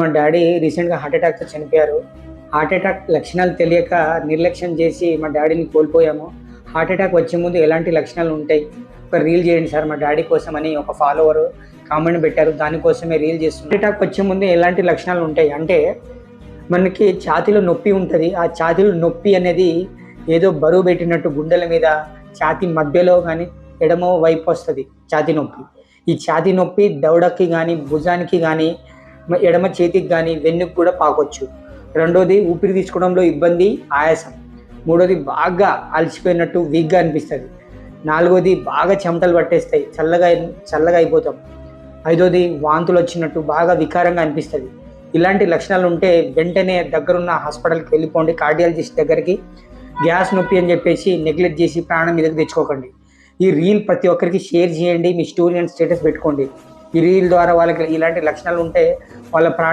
మా డాడీ రీసెంట్గా హార్ట్ అటాక్తో చనిపోయారు. హార్ట్ అటాక్ లక్షణాలు తెలియక నిర్లక్ష్యం చేసి మా డాడీని కోల్పోయాము. హార్ట్ అటాక్ వచ్చే ముందు ఎలాంటి లక్షణాలు ఉంటాయి? ఒక రీల్ చేయండి సార్ మా డాడీ కోసం అని ఒక ఫాలోవర్ కామెంట్ పెట్టారు. దానికోసమే రీల్ చేస్తున్నాం. హార్ట్ అటాక్ వచ్చే ముందు ఎలాంటి లక్షణాలు ఉంటాయి? అంటే మనకి ఛాతీలో నొప్పి ఉంటుంది. ఆ ఛాతీలో నొప్పి అనేది ఏదో బరువు పెట్టినట్టు గుండెల మీద ఛాతీ మధ్యలో కానీ ఎడమ వైపు వస్తుంది ఛాతీ నొప్పి. ఈ ఛాతీ నొప్పి దవడకి కానీ భుజానికి కానీ ఎడమ చేతికి కానీ వెన్నుకు కూడా పాకొచ్చు. రెండోది ఊపిరి తీసుకోవడంలో ఇబ్బంది ఆయాసం. మూడోది బాగా అలసిపోయినట్టు వీక్గా అనిపిస్తుంది. నాలుగోది బాగా చెమటలు పట్టేస్తాయి చల్లగా చల్లగా అయిపోతాం. ఐదోది వాంతులు వచ్చినట్టు బాగా వికారంగా అనిపిస్తుంది. ఇలాంటి లక్షణాలు ఉంటే వెంటనే దగ్గరున్న హాస్పిటల్కి వెళ్ళిపోండి కార్డియాలజిస్ట్ దగ్గరికి. గ్యాస్ నొప్పి అని చెప్పేసి నెగ్లెక్ట్ చేసి ప్రాణం మీదకి తెచ్చుకోకండి. ఈ రీల్ ప్రతి ఒక్కరికి షేర్ చేయండి మీ స్టోరీ అండ్ స్టేటస్ పెట్టుకోండి. ఈ రీల్ ద్వారా వాళ్ళకి ఇలాంటి లక్షణాలు ఉంటే వాళ్ళ ప్రాణ